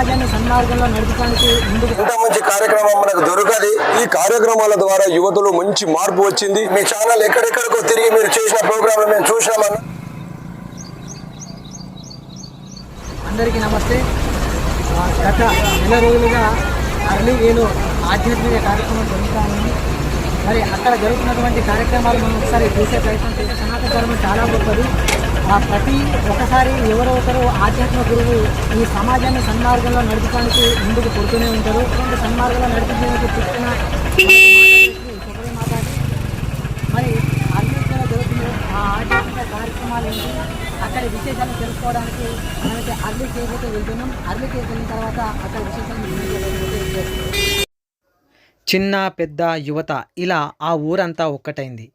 సమాజాన్ని సన్మార్గంలో నడపడానికి ముందుకు ఇంత మంచి కార్యక్రమం మనకు దొరకది. ఈ కార్యక్రమాల ద్వారా యువతలో మంచి మార్పు వచ్చింది. మీ ఛానల్ ఎక్కడెక్కడికో తిరిగి మీరు చేసిన ప్రోగ్రాంలు మేము చూసినామన్న అందరికీ నమస్తే. గత నెల రోజులుగా అరళి వేలు ఆధ్యాత్మిక కార్యక్రమం జరుగుతామని మరి అక్కడ జరుగుతున్నటువంటి కార్యక్రమాలు మనం ఒకసారి చూసే ప్రయత్నం చేస్తే సనాతన ధర్మం చాలా గొప్పది. ప్రతి ఒకసారి ఎవరో ఒకరు ఆధ్యాత్మిక గురువు ఈ సమాజాన్ని సన్మార్గంలో నడపడానికి ముందుకు కొడుతూనే ఉంటారు. ఇటువంటి సన్మార్గంలో నడిపించడానికి పుట్టిన మరి ఆధ్యాత్మిక జరుగుతున్న ఆ ఆధ్యాత్మిక కార్యక్రమాలు ఏంటి? అక్కడ విశేషాలు తెలుసుకోవడానికి మనకి అర్లీ కేజీకి వెళ్తున్నాం. అర్లీ కేజీ వెళ్ళిన తర్వాత అక్కడ విశేషాలు చిన్న పెద్ద యువత ఇలా ఆ ఊరంతా ఒక్కటైంది.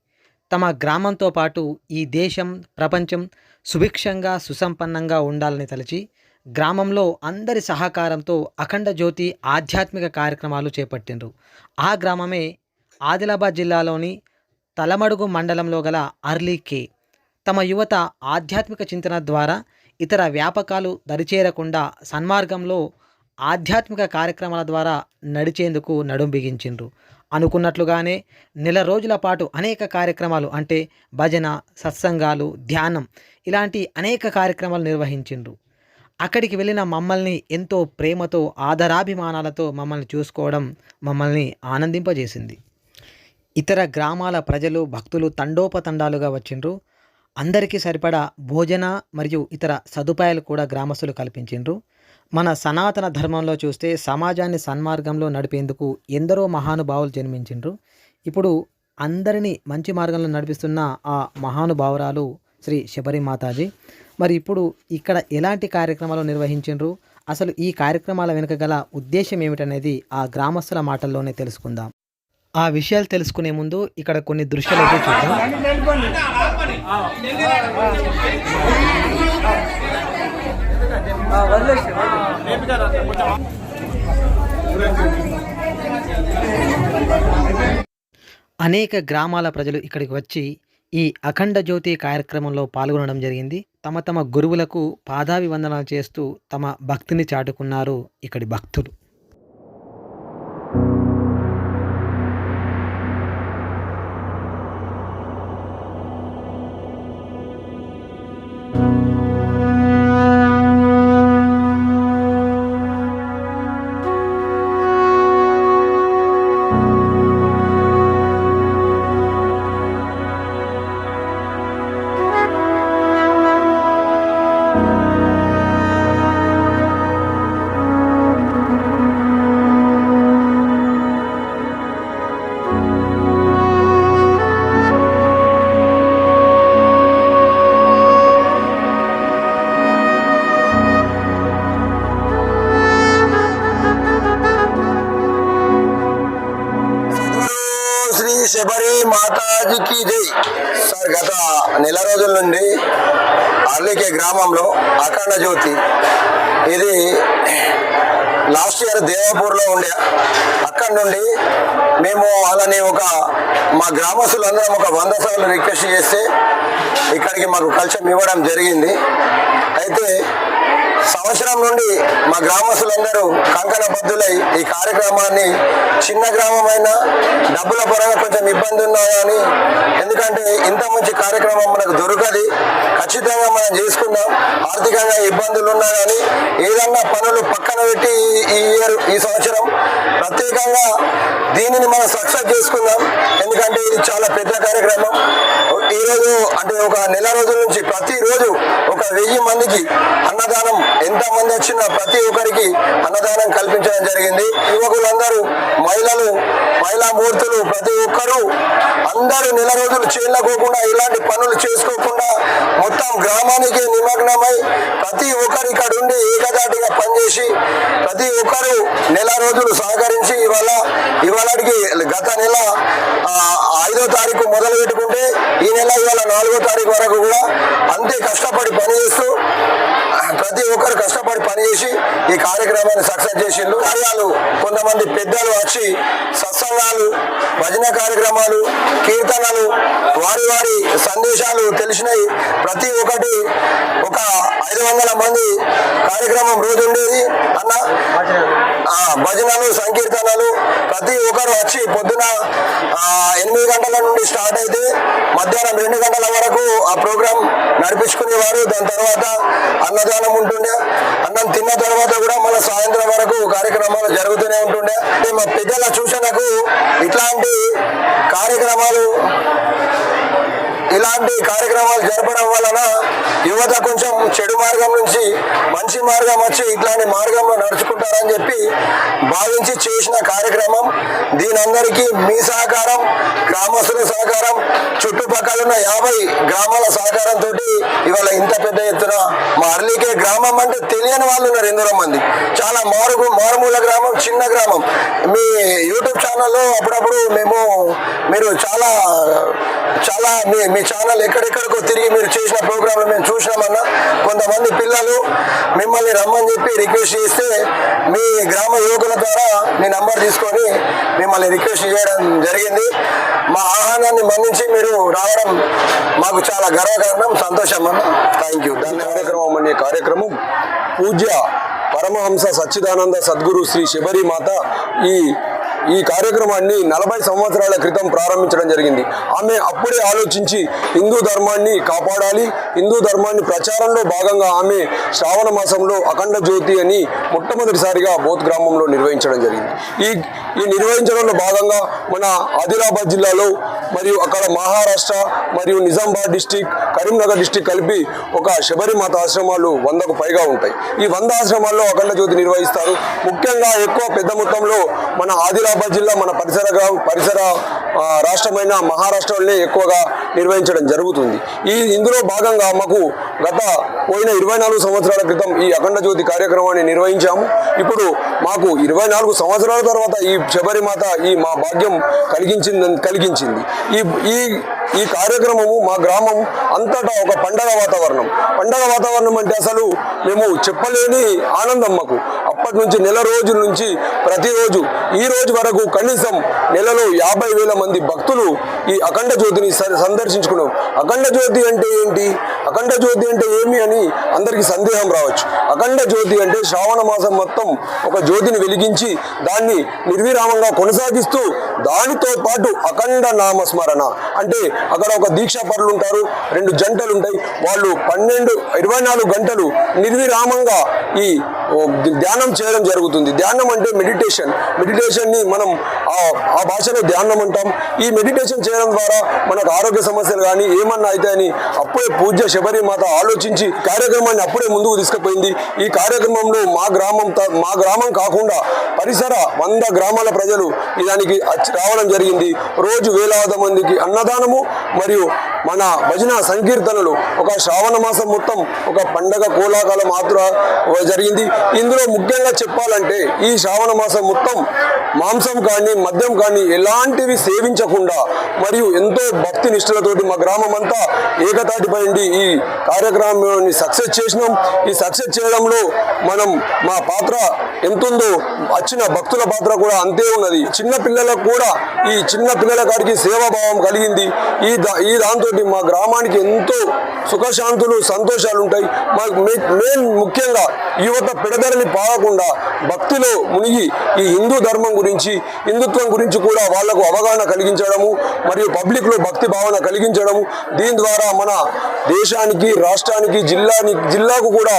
తమ గ్రామంతో పాటు ఈ దేశం ప్రపంచం సుభిక్షంగా సుసంపన్నంగా ఉండాలని తలచి గ్రామంలో అందరి సహకారంతో అఖండ జ్యోతి ఆధ్యాత్మిక కార్యక్రమాలు చేపట్టిండ్రు. ఆ గ్రామమే ఆదిలాబాద్ జిల్లాలోని తలమడుగు మండలంలో గల అర్లీ కే. తమ యువత ఆధ్యాత్మిక చింతన ద్వారా ఇతర వ్యాపకాలు దరిచేరకుండా సన్మార్గంలో ఆధ్యాత్మిక కార్యక్రమాల ద్వారా నడిచేందుకు నడుం బిగించిండ్రు. అనుకున్నట్లుగానే నెల రోజుల పాటు అనేక కార్యక్రమాలు అంటే భజన సత్సంగాలు ధ్యానం ఇలాంటి అనేక కార్యక్రమాలు నిర్వహించిండ్రు. అక్కడికి వెళ్ళిన మమ్మల్ని ఎంతో ప్రేమతో ఆదరాభిమానాలతో మమ్మల్ని చూసుకోవడం మమ్మల్ని ఆనందింపజేసింది. ఇతర గ్రామాల ప్రజలు భక్తులు తండోపతండాలుగా వచ్చిండ్రు. అందరికీ సరిపడా భోజన మరియు ఇతర సదుపాయాలు కూడా గ్రామస్తులు కల్పించిండ్రు. మన సనాతన ధర్మంలో చూస్తే సమాజాన్ని సన్మార్గంలో నడిపేందుకు ఎందరో మహానుభావులు జన్మించిండ్రు. ఇప్పుడు అందరినీ మంచి మార్గంలో నడిపిస్తున్న ఆ మహానుభావురాలు శ్రీ శబరి మాతాజీ. మరి ఇప్పుడు ఇక్కడ ఎలాంటి కార్యక్రమాలు నిర్వహించిండ్రు? అసలు ఈ కార్యక్రమాల వెనుక గల ఉద్దేశం ఏమిటనేది ఆ గ్రామస్తుల మాటల్లోనే తెలుసుకుందాం. ఆ విషయాలు తెలుసుకునే ముందు ఇక్కడ కొన్ని దృశ్యాలు అయితే చూద్దాం. అనేక గ్రామాల ప్రజలు ఇక్కడికి వచ్చి ఈ అఖండ జ్యోతి కార్యక్రమంలో పాల్గొనడం జరిగింది. తమ తమ గురువులకు పాదాభివందనాలు చేస్తూ తమ భక్తిని చాటుకున్నారు ఇక్కడి భక్తులు. నుండి అర్లికే గ్రామంలో అఖండ జ్యోతి. ఇది లాస్ట్ ఇయర్ దేవాపూర్లో ఉండే. అక్కడి నుండి మేము అలానే ఒక మా గ్రామస్తులందరం ఒక వంద సార్లు రిక్వెస్ట్ చేస్తే ఇక్కడికి మాకు కల్చర్ ఇవ్వడం జరిగింది. అయితే సంవత్సరం నుండి మా గ్రామస్తులందరూ కంకణ బద్దులై ఈ కార్యక్రమాన్ని చిన్న గ్రామమైన డబ్బుల పరంగా కొంచెం ఇబ్బంది ఉన్నా కానీ ఎందుకంటే ఇంత మంచి కార్యక్రమం మనకు దొరకది. ఖచ్చితంగా మనం చేసుకుందాం. ఆర్థికంగా ఇబ్బందులు ఉన్నా కానీ ఏదన్నా పనులు పక్కన పెట్టి ఈ- ఈ ఇయర్ ఈ సంవత్సరం ప్రత్యేకంగా దీనిని మనం సక్సెస్ చేసుకుందాం. ఎందుకంటే ఇది చాలా పెద్ద కార్యక్రమం. ఈ రోజు అంటే ఒక నెల రోజుల నుంచి ప్రతిరోజు ఒక వెయ్యి మందికి అన్నదానం ఎంతమంది వచ్చినా ప్రతి ఒక్కరికి అన్నదానం కల్పించడం జరిగింది. యువకులందరూ మహిళలు మహిళా మూర్తులు ప్రతి ఒక్కరూ అందరూ నెల రోజులు చేయలేకోకుండా ఇలాంటి పనులు చేసుకోకుండా మొత్తం గ్రామానికి నిమగ్నమై ప్రతి ఒక్కరు ఇక్కడ ఉండి ఏకదాటిగా పనిచేసి ప్రతి ఒక్కరు నెల రోజులు సహకరించి ఇవాళ ఇవాళకి గత నెల ఐదో తారీఖు మొదలు పెట్టుకుంటే ఈ నెల ఇవాళ నాలుగో తారీఖు వరకు కూడా అంతే కష్టపడి పనిచేస్తూ ప్రతి ఒక్కరు కష్టపడి పనిచేసి ఈ కార్యక్రమాన్ని సక్సెస్ చేసిండు కార్యాలు కొంతమంది పెద్దలు వచ్చి సత్సంగాలు భజన కార్యక్రమాలు కీర్తనలు వారి వారి సందేశాలు తెలిసినవి. ప్రతి ఒక్కటి ఒక ఐదు వందల మంది కార్యక్రమం రోజు ఉండేది. అన్న భజనలు సంకీర్తనలు ప్రతి ఒక్కరు వచ్చి పొద్దున ఎనిమిది గంటల నుండి స్టార్ట్ అయితే మధ్యాహ్నం రెండు గంటల వరకు ఆ ప్రోగ్రాం నడిపించుకునేవారు. దాని తర్వాత అన్నదానం ఉంటుండే. అన్నం తిన్న తర్వాత కూడా మన సాయంత్రం వరకు కార్యక్రమాలు జరుగుతూనే ఉంటుండే. మా పెద్దల సూచనకు ఇట్లాంటి కార్యక్రమాలు ఇలాంటి కార్యక్రమాలు జరపడం వలన యువత కొంచెం చెడు మార్గం నుంచి మంచి మార్గం వచ్చి ఇట్లాంటి మార్గంలో నడుచుకుంటారని చెప్పి భావించి చేసిన కార్యక్రమం. దీని అందరికీ మీ సహకారం గ్రామస్తుల సహకారం చుట్టుపక్కల ఉన్న యాభై గ్రామాల సహకారంతో ఇవాళ ఇంత పెద్ద ఎత్తున మా అర్లీకే గ్రామం అంటే తెలియని వాళ్ళు ఉన్నారు ఎందరో మంది. చాలా మారుగు మారుమూల గ్రామం చిన్న గ్రామం. మీ యూట్యూబ్ ఛానల్లో అప్పుడప్పుడు మేము మీరు చాలా చాలా మీ మీ ఛానల్ ఎక్కడెక్కడికో తిరిగి మీరు చేసిన ప్రోగ్రాంలు మేము చూసినామన్నా కొంతమంది పిల్లలు మిమ్మల్ని రమ్మని చెప్పి రిక్వెస్ట్ చేస్తే మీ గ్రామ యువకుల ద్వారా మీ నంబర్ తీసుకొని మిమ్మల్ని రిక్వెస్ట్ చేయడం జరిగింది. మా ఆహ్వానాన్ని మన్నించి మీరు రావడం మాకు చాలా గర్వకారణం సంతోషం అన్న థ్యాంక్ యూ కార్యక్రమం అనే కార్యక్రమం. పూజ్య పరమహంస సచ్చిదానంద సద్గురు శ్రీ శబరి మాత ఈ ఈ కార్యక్రమాన్ని నలభై సంవత్సరాల క్రితం ప్రారంభించడం జరిగింది. ఆమె అప్పుడే ఆలోచించి హిందూ ధర్మాన్ని కాపాడాలి. హిందూ ధర్మాన్ని ప్రచారంలో భాగంగా ఆమె శ్రావణ మాసంలో అఖండ జ్యోతి అని మొట్టమొదటిసారిగా బోత్ గ్రామంలో నిర్వహించడం జరిగింది. ఈ ఈ నిర్వహించడంలో భాగంగా మన ఆదిలాబాద్ జిల్లాలో మరియు అక్కడ మహారాష్ట్ర మరియు నిజామాబాద్ డిస్టిక్ కరీంనగర్ డిస్టిక్ కలిపి ఒక శబరిమాత ఆశ్రమాలు వందకు పైగా ఉంటాయి. ఈ వంద ఆశ్రమాల్లో అఖండ జ్యోతి నిర్వహిస్తారు. ముఖ్యంగా ఎక్కువ పెద్ద మొత్తంలో మన ఆదిలాబాద్ జిల్లా మన పరిసర పరిసర రాష్ట్రమైన మహారాష్ట్రలోనే ఎక్కువగా నిర్వహించడం జరుగుతుంది. ఈ ఇందులో భాగంగా మాకు గత పోయిన ఇరవై నాలుగు సంవత్సరాల క్రితం ఈ అఖండ జ్యోతి కార్యక్రమాన్ని నిర్వహించాము. ఇప్పుడు మాకు ఇరవై నాలుగు సంవత్సరాల తర్వాత ఈ శబరిమాత ఈ మా భాగ్యం కలిగించింది కలిగించింది. ఈ ఈ ఈ కార్యక్రమము మా గ్రామం అంతటా ఒక పండగ వాతావరణం. పండగ వాతావరణం అంటే అసలు మేము చెప్పలేని ఆనందం మాకు. అప్పటి నుంచి నెల రోజుల నుంచి ప్రతిరోజు ఈ రోజు వరకు కనీసం నెలలో యాభై వేల మంది భక్తులు ఈ అఖండ జ్యోతిని స- సందర్శించుకున్నాం. అఖండ జ్యోతి అంటే ఏంటి? అఖండ జ్యోతి అంటే ఏమి అని అందరికీ సందేహం రావచ్చు. అఖండ జ్యోతి అంటే శ్రావణ మాసం మొత్తం ఒక జ్యోతిని వెలిగించి దాన్ని నిర్విరామంగా కొనసాగిస్తూ దానితో పాటు అఖండ నామస్మరణ. అంటే అక్కడ ఒక దీక్షా పరులు ఉంటారు రెండు జంటలు ఉంటాయి. వాళ్ళు పన్నెండు ఇరవై నాలుగు గంటలు నిర్విరామంగా ఈ ధ్యానం చేయడం జరుగుతుంది. ధ్యానం అంటే మెడిటేషన్ మెడిటేషన్ని మనం ఆ- ఆ భాషలో ధ్యానం అంటాం. ఈ మెడిటేషన్ చేయడం ద్వారా మనకు ఆరోగ్య సమస్యలు కానీ ఏమన్నా అవుతాయని అప్పుడే పూజ్య శబరి మాత ఆలోచించి కార్యక్రమాన్ని అప్పుడే ముందుకు తీసుకుపోయింది. ఈ కార్యక్రమంలో మా గ్రామం త- మా గ్రామం కాకుండా పరిసర వంద గ్రామాల ప్రజలు దానికి రావడం జరిగింది. రోజు వేలాది మందికి అన్నదానము మరియు మన భజన సంకీర్తనలు. ఒక శ్రావణ మాసం మొత్తం ఒక పండగ కోలాకాల మాత్ర జరిగింది. ఇందులో ముఖ్యంగా చెప్పాలంటే ఈ శ్రావణ మాసం మొత్తం మాంసం కానీ మద్యం కానీ ఎలాంటివి సేవించకుండా మరియు ఎంతో భక్తి నిష్ఠలతోటి మా గ్రామం అంతా ఏకతాటిపై ఈ కార్యక్రమాన్ని సక్సెస్ చేసినాం. ఈ సక్సెస్ చేయడంలో మనం మా పాత్ర ఎంతుందో వచ్చిన భక్తుల పాత్ర కూడా అంతే ఉన్నది. చిన్న పిల్లలకు కూడా ఈ చిన్న పిల్లల కాడికి సేవాభావం కలిగింది. ఈ దా ఈ దాంతో మా గ్రామానికి ఎంతో సుఖశాంతులు సంతోషాలు ఉంటాయి. మా మెయిన్ ముఖ్యంగా యువత పిడదరని పాడకుండా భక్తిలో మునిగి ఈ హిందూ ధర్మం గురించి హిందుత్వం గురించి కూడా వాళ్ళకు అవగాహన కలిగించడము మరియు పబ్లిక్లో భక్తి భావన కలిగించడము దీని ద్వారా మన దేశానికి రాష్ట్రానికి జిల్లాని జిల్లాకు కూడా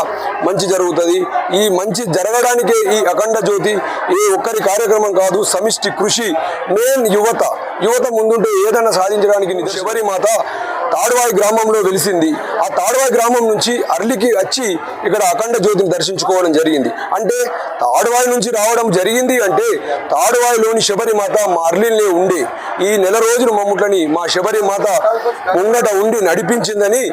మంచి జరుగుతుంది. ఈ మంచి జరగడానికే ఈ అఖండ జ్యోతి ఏ ఒక్కరి కార్యక్రమం కాదు సమిష్టి కృషి మెయిన్ యువత. యువత ముందుంటే ఏదైనా సాధించడానికి నిద- శబరి మాత తాడువాయి గ్రామంలో వెలిసింది. ఆ తాడువాయి గ్రామం నుంచి అర్లికి వచ్చి ఇక్కడ అఖండ జ్యోతిని దర్శించుకోవడం జరిగింది. అంటే తాడువాయి నుంచి రావడం జరిగింది అంటే తాడువాయిలోని శబరిమాత మా అర్లినే ఉండి. ఈ నెల రోజులు మమ్ముట్లని మా శబరిమాత ఉండట ముంగట ఉండి నడిపించిందని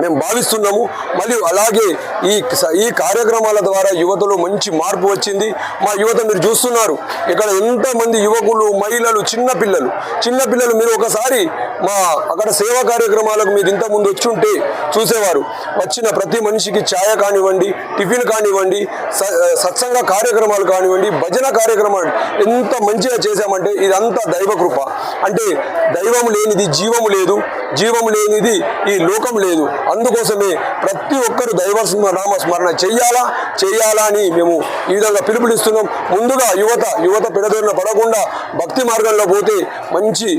మేము భావిస్తున్నాము. మరియు అలాగే ఈ ఈ కార్యక్రమాల ద్వారా యువతలో మంచి మార్పు వచ్చింది. మా యువత మీరు చూస్తున్నారు. ఇక్కడ ఎంతమంది యువకులు మహిళలు చిన్నపిల్లలు చిన్నపిల్లలు మీరు ఒకసారి మా అక్కడ సేవా కార్యక్రమాలకు మీరు ఇంతకుముందు వచ్చి ఉంటే చూసేవారు. వచ్చిన ప్రతి మనిషికి ఛాయ కానివ్వండి టిఫిన్ కానివ్వండి స- సత్సంగ కార్యక్రమాలు కానివ్వండి భజన కార్యక్రమాలు ఎంత మంచిగా చేశామంటే ఇదంతా దైవ కృప. అంటే దైవం లేనిది జీవము లేదు. జీవము లేనిది ఈ లోకం లేదు. అందుకోసమే ప్రతి ఒక్కరు దైవ నామ స్మరణ చెయ్యాలా? చేయాలా అని మేము ఈ విధంగా పిలుపునిస్తున్నాం. ముందుగా యువత యువత పెడదోరిన పడకుండా భక్తి మార్గంలో పోతే మంచి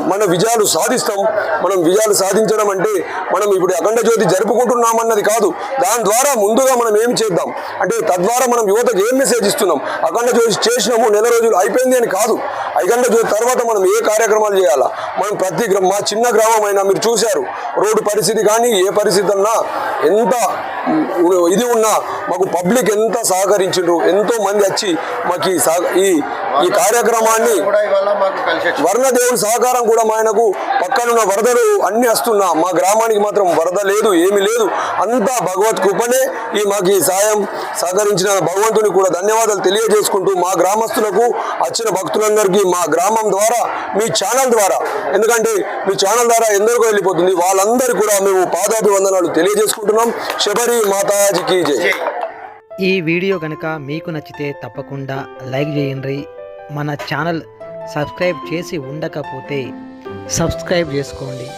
మన విజయాలు సాధిస్తాం. మనం విజయాలు సాధించడం అంటే మనం ఇప్పుడు అఖండ జ్యోతి జరుపుకుంటున్నామన్నది కాదు. దాని ద్వారా ముందుగా మనం ఏం చేద్దాం? అంటే తద్వారా మనం యువతకు ఏం మెసేజ్ ఇస్తున్నాం? అఖండ జ్యోతి చేసినాము నెల రోజులు అయిపోయింది అని కాదు. అఖండ జ్యోతి తర్వాత మనం ఏ కార్యక్రమాలు చేయాలా? మనం ప్రతి మా చిన్న గ్రామం అయినా మీరు చూశారు. రోడ్డు పరిస్థితి కానీ ఏ పరిస్థితి అన్నా ఎంత ఇది ఉన్నా మాకు పబ్లిక్ ఎంత సహకరించారు ఎంతో మంది వచ్చి మాకు ఈ సహ- ఈ ఈ కార్యక్రమాన్ని వర్ణదేవుడి సహకారం కూడా మా ఆయనకు పక్కనున్న వరదలు అన్ని వస్తున్నా మా గ్రామానికి మాత్రం వరద లేదు ఏమీ లేదు. అంతా భగవత్ కృపనే ఈ మాకు ఈ సాయం సహకరించిన భగవంతుని కూడా ధన్యవాదాలు తెలియజేసుకుంటూ మా గ్రామస్తులకు వచ్చిన భక్తులందరికీ మా గ్రామం ద్వారా మీ ఛానల్ ద్వారా ఎందుకంటే మీ ఛానల్ ద్వారా ఎందరికో వెళ్ళిపోతుంది. వాళ్ళందరికీ కూడా మేము పాదాభివందనాలు తెలియజేసుకుంటున్నాం. శబరి మాతాజీకి జై. ఈ వీడియో కనుక మీకు నచ్చితే తప్పకుండా లైక్ చేయండి. మన ఛానల్ సబ్స్క్రైబ్ చేసి ఉండకపోతే సబ్స్క్రైబ్ చేసుకోండి.